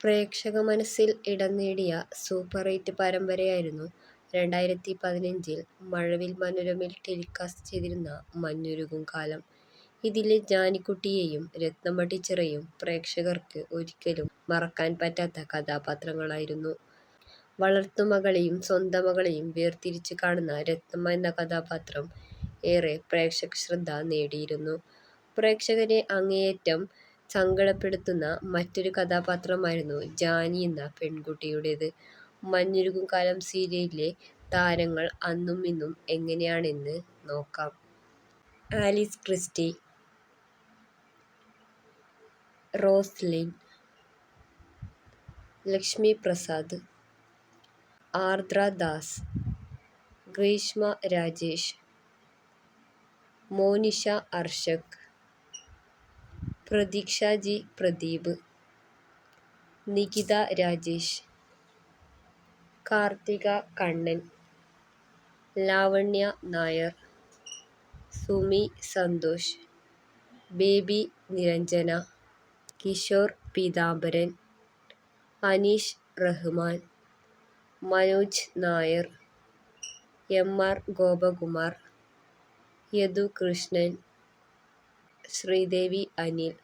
പ്രേക്ഷക മനസ്സിൽ ഇടം നേടിയ സൂപ്പർ ഹിറ്റ് പരമ്പരയായിരുന്നു രണ്ടായിരത്തി പതിനഞ്ചിൽ മഴവിൽ മനോരമയിൽ ടെലികാസ്റ്റ് ചെയ്തിരുന്ന മഞ്ഞുരുകും കാലം. ഇതിലെ ജാനിക്കുട്ടിയെയും രത്നമ്മ ടീച്ചറെയും പ്രേക്ഷകർക്ക് ഒരിക്കലും മറക്കാൻ പറ്റാത്ത കഥാപാത്രങ്ങളായിരുന്നു. വളർത്തുമകളെയും സ്വന്തം മകളെയും വേർതിരിച്ച് കാണുന്ന രത്നമ്മ എന്ന കഥാപാത്രം ഏറെ പ്രേക്ഷക ശ്രദ്ധ നേടിയിരുന്നു. പ്രേക്ഷകരെ അങ്ങേയറ്റം സങ്കടപ്പെടുത്തുന്ന മറ്റൊരു കഥാപാത്രമായിരുന്നു ജാനി എന്ന പെൺകുട്ടിയുടേത്. മഞ്ഞുരുകും കാലം സീരിയലിലെ താരങ്ങൾ അന്നും ഇന്നും എങ്ങനെയാണെന്ന് നോക്കാം. Alice Christy, Roslin, Lakshmi Prasad, Ardra Das, Greeshma Rajesh, Monisha Arshak, Pratheeksha G Pradeep, Nikita Rajesh, Karthika Kannan, Lavanya Nair, Sumi Santhosh, baby Niranjana, Kishore Peethambaran, Aneesh Rahman, Manoj Nair, M R Gopakumar, Yadu Krishnan, Sreedevi Anil.